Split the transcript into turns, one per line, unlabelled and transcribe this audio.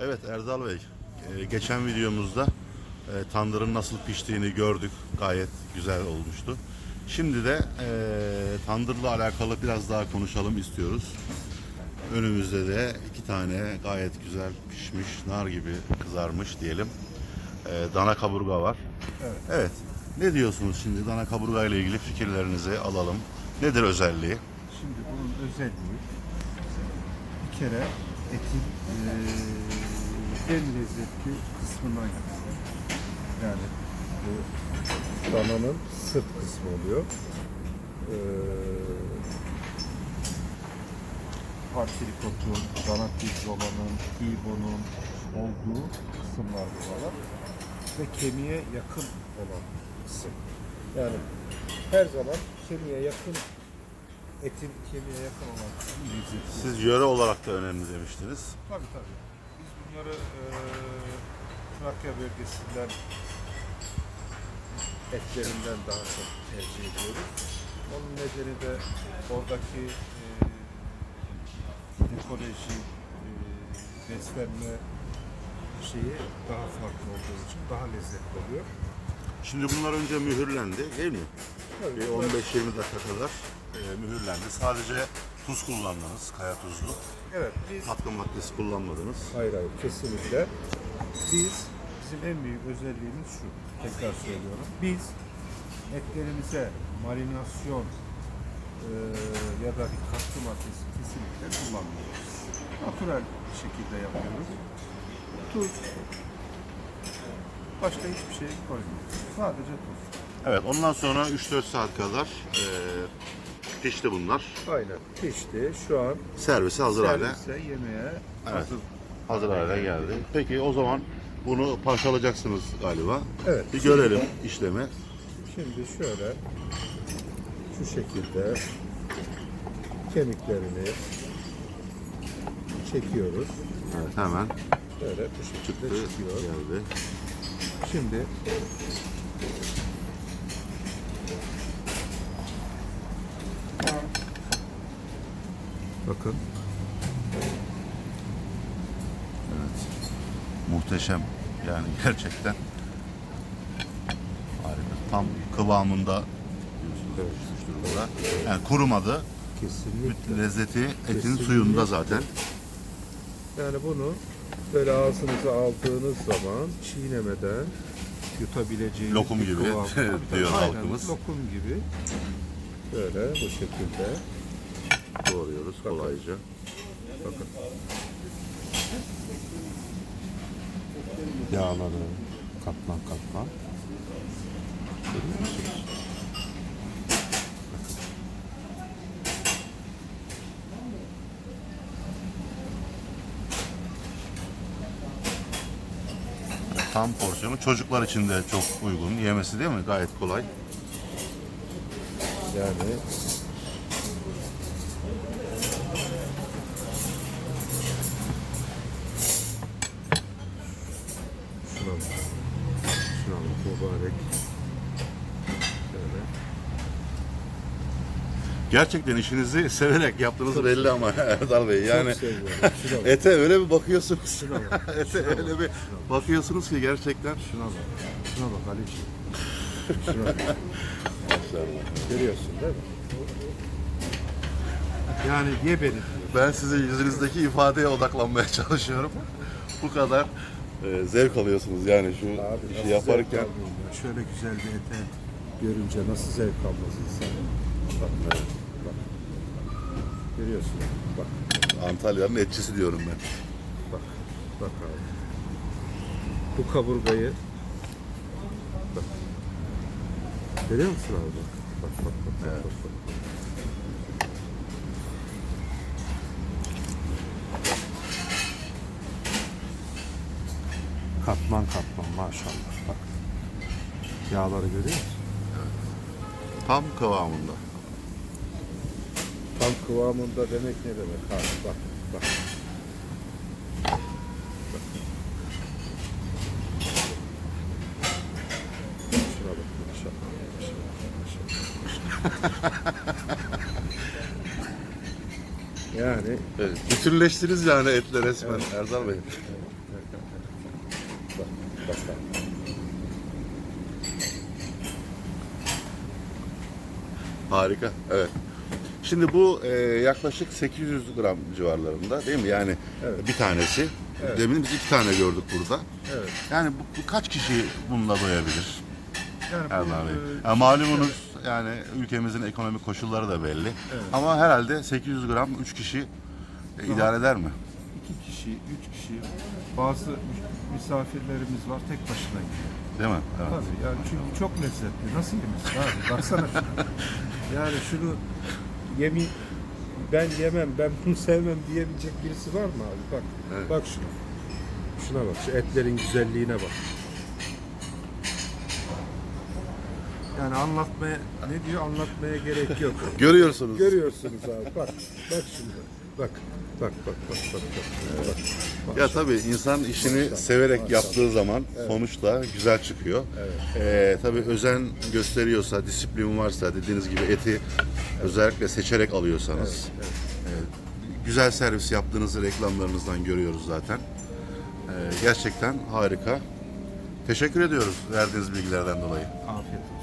Evet Erdal Bey, e, geçen videomuzda e, tandırın nasıl piştiğini gördük. Gayet güzel olmuştu. Şimdi de e, tandırla alakalı biraz daha konuşalım istiyoruz. Önümüzde de iki tane gayet güzel pişmiş, nar gibi kızarmış diyelim. e, dana kaburga var.
Evet.
Evet. Ne diyorsunuz şimdi dana kaburga ile ilgili fikirlerinizi alalım. Nedir özelliği?
Şimdi bunun özelliği bir kere etin eee, en lezzetli kısmından yapılıyor. Yani bu dananın sırt kısmı oluyor. Eee parçalikotun, dana pirzolanın, tibonun olduğu kısımlar buralar. Ve kemiğe yakın olan kısım. Yani her zaman kemiğe yakın etin kemiğe yakın olan kısmı lezzetli.
Siz yöre olarak da önemli demiştiniz.
Tabii tabii. Bunları Trakya bölgesinden etlerinden daha çok tercih ediyoruz. Onun nedeni de oradaki eee ekoloji, eee, beslenme şeyi daha farklı olduğu için daha lezzetli oluyor.
Şimdi bunlar önce mühürlendi değil mi?
Tabii
Bir
bunlar-
15-20 dakika kadar e, mühürlendi. Sadece tuz kullandınız, kaya tuzlu.
Evet, biz
Katkı maddesi kullanmadınız.
Hayır hayır kesinlikle. Biz bizim en büyük özelliğimiz şu. Tekrar söylüyorum. Biz etlerimize marinasyon eee, ya da bir katkı maddesi kesinlikle kullanmıyoruz. Natural bir şekilde yapıyoruz. Tuz. Başka hiçbir şey koymuyoruz. Sadece tuz.
Evet, ondan sonra 3-4 saat kadar e, pişti bunlar.
Aynen. Pişti. Şu an
Servise hazır hale,
servise yemeğe hazır.
hazır hale geldi. Peki o zaman bunu parçalayacaksınız galiba.
Evet.
Bir görelim işlemi.
Şimdi şöyle şu şekilde kemiklerini çekiyoruz.
Evet, hemen
Böyle bu şekilde
çıktı,
çıkıyor.
geldi.
Şimdi bakın
Evet. Muhteşem. Yani gerçekten harika. Tam kıvamında durumda. Yani kurumadı.
kesinlikle
Lezzeti etin
Kesinlikle.
suyunda zaten.
yani bunu böyle ağzınıza aldığınız zaman çiğnemeden yutabileceğiniz
Lokum gibi diyor halkımız.
Lokum gibi. Böyle bu şekilde.
Doğruyoruz kolayca.
Bakın.
Yağları katman katman. Görüyor musunuz? Tam porsiyonu çocuklar için de çok uygun. Yemesi değil mi? Gayet kolay.
Yani şuna bak. Şuna bak mübarek. Şöyle.
Gerçekten işinizi severek yaptığınız belli ama Erdal Bey. Yani
Çok. Şuna bak.
ete öyle bir bakıyorsunuz.
Şuna bak.
ete
Şuna bak.
öyle bir bakıyorsunuz ki gerçekten.
Şuna bak. Şuna bak Ali'ciğim. Şuna bak. Görüyorsun değil mi? Yani ye beni.
Ben sizin yüzünüzdeki ifadeye odaklanmaya çalışıyorum. Bu kadar e, zevk alıyorsunuz yani şu
Abi
işi yaparken.
ya? Şöyle güzel bir ete görünce nasıl zevk almaz insan? Bak, bak. Görüyorsun. Bak,
Antalya'nın etçisi diyorum ben.
bak, bak abi. Bu kaburgayı bak. Görüyor musun abi bak? Bak, bak, bak, bak, bak, bak. Katman katman maşallah bak. Yağları görüyor musun?
Tam kıvamında.
Tam kıvamında demek ne demek abi bak bak. Bak. Şuna bak maşallah. maşallah, maşallah. yani
Evet, bütünleştiniz yani etle resmen Erdal Bey.
bakalım.
Harika. Evet. Şimdi bu e, yaklaşık 800 gram civarlarında değil mi? Yani
Evet.
bir tanesi.
Evet.
Demin biz iki tane gördük burada.
Evet.
Yani bu, bu kaç kişi bununla doyabilir?
Yani bu,
Bey.
e,
Yani malumunuz yani ülkemizin ekonomik koşulları da belli.
Evet.
Ama herhalde 800 gram 3 kişi e, idare eder mi?
iki kişi, üç kişi, bazı misafirlerimiz var tek başına yiyor.
Değil mi? Evet.
Tabii yani çünkü çok lezzetli. Nasıl yemesin abi? Baksana şuna. Yani şunu yemi ben yemem, ben bunu sevmem diyebilecek birisi var mı abi? Bak,
Evet.
bak şuna. Şuna bak, şu etlerin güzelliğine bak. Yani anlatmaya, ne diyor anlatmaya gerek yok.
Görüyorsunuz.
Görüyorsunuz abi, bak, bak şimdi. Bak, bak, bak, bak, bak, bak. bak, bak.
Ya tabii insan işini
Maşallah,
severek
maşallah.
yaptığı zaman sonuç da güzel çıkıyor. Ee, tabii özen gösteriyorsa, disiplin varsa dediğiniz gibi eti özellikle seçerek alıyorsanız e, güzel servis yaptığınızı reklamlarınızdan görüyoruz zaten. Ee, gerçekten harika. Teşekkür ediyoruz verdiğiniz bilgilerden dolayı.
Afiyet olsun.